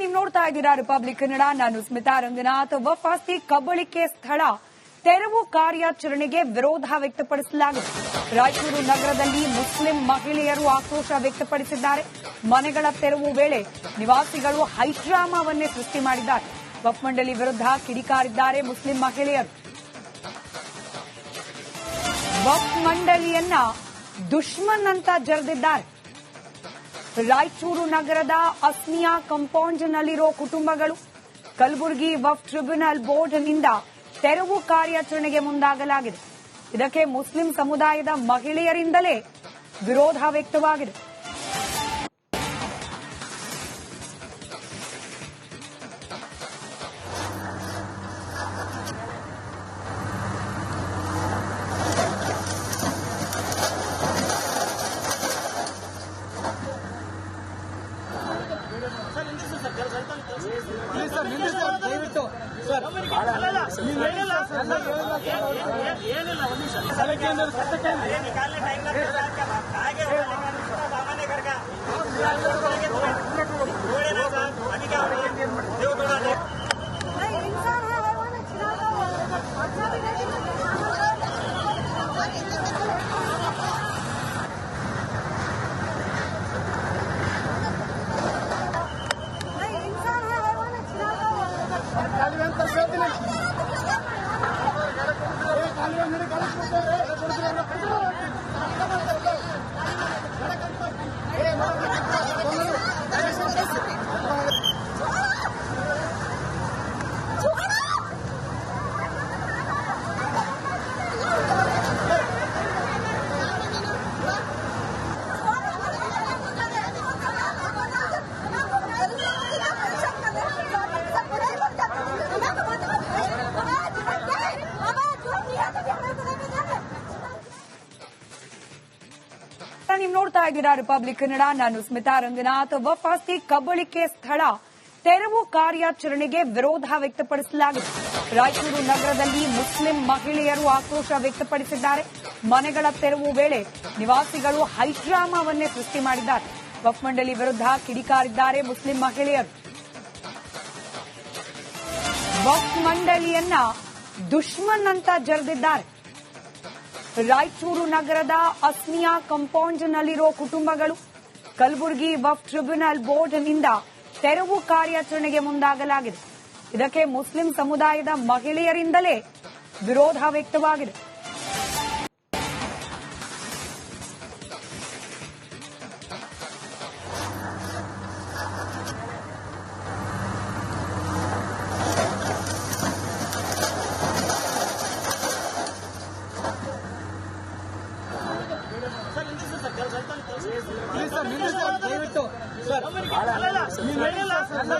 ನೀವು ನೋಡ್ತಾ ಇದ್ದೀರಾ ರಿಪಬ್ಲಿಕ್ ಕನ್ನಡ ನಾನು ಸ್ಮಿತಾ ರಂಗನಾಥ್. ವಫ್ ಆಸ್ತಿ ಕಬಳಿಕೆ ಸ್ಥಳ. ತೆರವು ಕಾರ್ಯಾಚರಣೆಗೆ ವಿರೋಧ ವ್ಯಕ್ತಪಡಿಸಲಾಗಿದೆ. ರಾಯಚೂರು ನಗರದಲ್ಲಿ ಮುಸ್ಲಿಂ ಮಹಿಳೆಯರು ಆಕ್ರೋಶ ವ್ಯಕ್ತಪಡಿಸಿದ್ದಾರೆ. ಮನೆಗಳ ತೆರವು ವೇಳೆ ನಿವಾಸಿಗಳು ಹೈಡ್ರಾಮಾವನ್ನೇ ಸೃಷ್ಟಿ ಮಾಡಿದ್ದಾರೆ. ವಫ್ ಮಂಡಳಿ ವಿರುದ್ಧ ಕಿಡಿಕಾರಿದ್ದಾರೆ ಮುಸ್ಲಿಂ ಮಹಿಳೆಯರು. ವಫ್ ಮಂಡಳಿಯನ್ನ ದುಶ್ಮನ್ ಅಂತ ಜರೆದಿದ್ದಾರೆ. ರಾಯಚೂರು ನಗರದ ಅಸ್ಮಿಯಾ ಕಂಪೌಂಡ್ನಲ್ಲಿರೋ ಕುಟುಂಬಗಳು ಕಲಬುರಗಿ ವಫ್ ಟ್ರಿಬ್ಯುನಲ್ ಬೋರ್ಡ್ನಿಂದ ತೆರವು ಕಾರ್ಯಾಚರಣೆಗೆ ಮುಂದಾಗಲಾಗಿದೆ. ಇದಕ್ಕೆ ಮುಸ್ಲಿಂ ಸಮುದಾಯದ ಮಹಿಳೆಯರಿಂದಲೇ ವಿರೋಧ ವ್ಯಕ್ತವಾಗಿದೆ. के अंदर निकालने टाइम का आगे होगा लेकिन बाबा ने घर का ನೀವು ನೋಡ್ತಾ ಇದ್ದೀರಾ? ರಿಪಬ್ಲಿಕ್ ಕನ್ನಡ. ನಾನು ಸ್ಮಿತಾ ರಂಗನಾಥ್. ವಫ್ ಆಸ್ತಿ ಕಬಳಿಕೆ ಸ್ಥಳ. ತೆರವು ಕಾರ್ಯಾಚರಣೆಗೆ ವಿರೋಧ ವ್ಯಕ್ತಪಡಿಸಲಾಗಿದೆ. ರಾಯಚೂರು ನಗರದಲ್ಲಿ ಮುಸ್ಲಿಂ ಮಹಿಳೆಯರು ಆಕ್ರೋಶ ವ್ಯಕ್ತಪಡಿಸಿದ್ದಾರೆ. ಮನೆಗಳ ತೆರವು ವೇಳೆ ನಿವಾಸಿಗಳು ಹೈಡ್ರಾಮಾವನ್ನೇ ಸೃಷ್ಟಿ ಮಾಡಿದ್ದಾರೆ. ವಫ್ ಮಂಡಳಿ ವಿರುದ್ಧ ಕಿಡಿಕಾರಿದ್ದಾರೆ ಮುಸ್ಲಿಂ ಮಹಿಳೆಯರು. ವಫ್ ಮಂಡಳಿಯನ್ನ ದುಶ್ಮನ್ ಅಂತ ಜರೆದಿದ್ದಾರೆ. ರಾಯಚೂರು ನಗರದ ಅಸ್ಮಿಯಾ ಕಂಪೌಂಡ್ನಲ್ಲಿರುವ ಕುಟುಂಬಗಳು ಕಲಬುರಗಿ ವಫ್ ಟ್ರಿಬ್ಯುನಲ್ ಬೋರ್ಡ್ನಿಂದ ತೆರವು ಕಾರ್ಯಾಚರಣೆಗೆ ಮುಂದಾಗಲಾಗಿದೆ. ಇದಕ್ಕೆ ಮುಸ್ಲಿಂ ಸಮುದಾಯದ ಮಹಿಳೆಯರಿಂದಲೇ ವಿರೋಧ ವ್ಯಕ್ತವಾಗಿದೆ.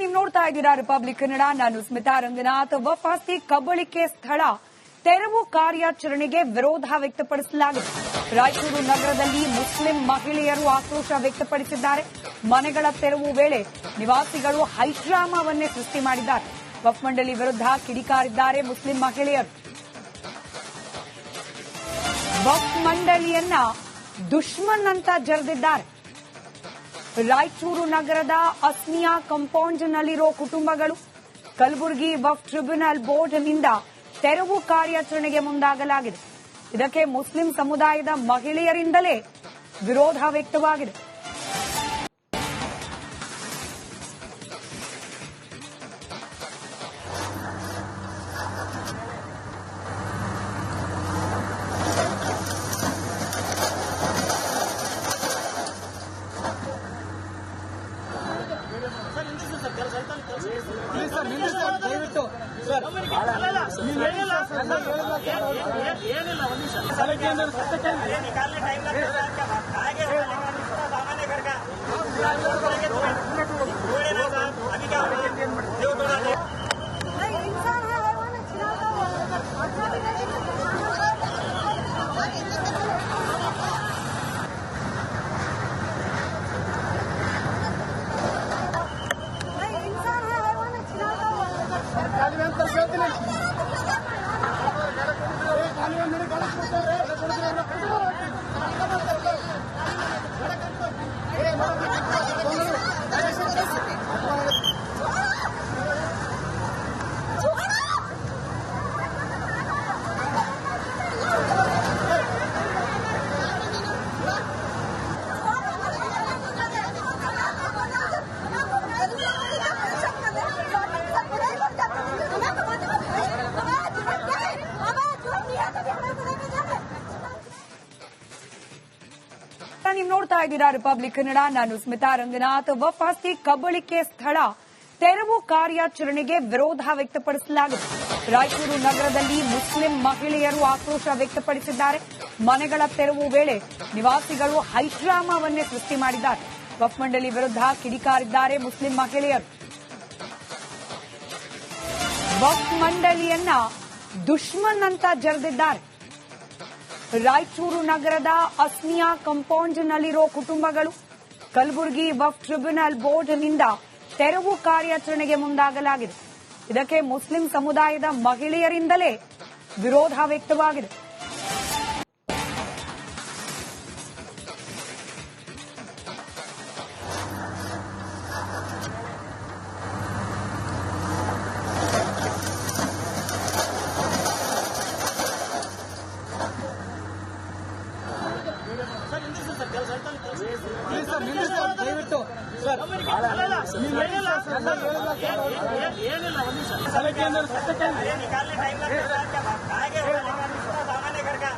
ನೀವು ನೋಡ್ತಾ ಇದ್ದೀರಾ ರಿಪಬ್ಲಿಕ್ ಕನ್ನಡ ನಾನು ಸ್ಮಿತಾ ರಂಗನಾಥ್. ವಫ್ ಆಸ್ತಿ ಕಬಳಿಕೆ ಸ್ಥಳ. ತೆರವು ಕಾರ್ಯಾಚರಣೆಗೆ ವಿರೋಧ ವ್ಯಕ್ತಪಡಿಸಲಾಗಿದೆ. ರಾಯಚೂರು ನಗರದಲ್ಲಿ ಮುಸ್ಲಿಂ ಮಹಿಳೆಯರು ಆಕ್ರೋಶ ವ್ಯಕ್ತಪಡಿಸಿದ್ದಾರೆ. ಮನೆಗಳ ತೆರವು ವೇಳೆ ನಿವಾಸಿಗಳು ಹೈಡ್ರಾಮಾವನ್ನೇ ಸೃಷ್ಟಿ ಮಾಡಿದ್ದಾರೆ. ವಫ್ ಮಂಡಳಿ ವಿರುದ್ಧ ಕಿಡಿಕಾರಿದ್ದಾರೆ ಮುಸ್ಲಿಂ ಮಹಿಳೆಯರು. ವಫ್ ಮಂಡಳಿಯನ್ನ ದುಶ್ಮನ್ ಅಂತ ಜರೆದಿದ್ದಾರೆ. ರಾಯಚೂರು ನಗರದ ಅಸ್ಮಿಯಾ ಕಂಪೌಂಡ್ನಲ್ಲಿರೋ ಕುಟುಂಬಗಳು ಕಲಬುರಗಿ ವಫ್ ಟ್ರಿಬ್ಯುನಲ್ ಬೋರ್ಡ್ನಿಂದ ತೆರವು ಕಾರ್ಯಾಚರಣೆಗೆ ಮುಂದಾಗಲಾಗಿದೆ. ಇದಕ್ಕೆ ಮುಸ್ಲಿಂ ಸಮುದಾಯದ ಮಹಿಳೆಯರಿಂದಲೇ ವಿರೋಧ ವ್ಯಕ್ತವಾಗಿದೆ. सड़क के अंदर निकालने टाइम लगता है। ನೀವು ನೋಡ್ತಾ ಇದ್ದೀರಾ ರಿಪಬ್ಲಿಕ್ ಕನ್ನಡ ನಾನು ಸ್ಮಿತಾ ರಂಗನಾಥ್. ವಫಾಸ್ತಿ ಕಬಳಿಕೆ ಸ್ಥಳ. ತೆರವು ಕಾರ್ಯಾಚರಣೆಗೆ ವಿರೋಧ ವ್ಯಕ್ತಪಡಿಸಲಾಗಿದೆ. ರಾಯಚೂರು ನಗರದಲ್ಲಿ ಮುಸ್ಲಿಂ ಮಹಿಳೆಯರು ಆಕ್ರೋಶ ವ್ಯಕ್ತಪಡಿಸಿದ್ದಾರೆ. ಮನೆಗಳ ತೆರವು ವೇಳೆ ನಿವಾಸಿಗಳು ಹೈಡ್ರಾಮಾವನ್ನೇ ಸೃಷ್ಟಿ ಮಾಡಿದ್ದಾರೆ. ವಫ್ ಮಂಡಳಿ ವಿರುದ್ಧ ಕಿಡಿಕಾರಿದ್ದಾರೆ ಮುಸ್ಲಿಂ ಮಹಿಳೆಯರು. ವಫ್ ಮಂಡಳಿಯನ್ನ ದುಶ್ಮನ್ ಅಂತ ಜರೆದಿದ್ದಾರೆ. ರಾಯಚೂರು ನಗರದ ಅಸ್ಮಿಯಾ ಕಂಪೌಂಡ್ನಲ್ಲಿರೋ ಕುಟುಂಬಗಳು ಕಲಬುರಗಿ ವಫ್ ಟ್ರಿಬ್ಯುನಲ್ ಬೋರ್ಡ್ನಿಂದ ತೆರವು ಕಾರ್ಯಾಚರಣೆಗೆ ಮುಂದಾಗಲಾಗಿದೆ. ಇದಕ್ಕೆ ಮುಸ್ಲಿಂ ಸಮುದಾಯದ ಮಹಿಳೆಯರಿಂದಲೇ ವಿರೋಧ ವ್ಯಕ್ತವಾಗಿದೆ. साल के अंदर निकालने टाइम लगता है सामान्य घर का।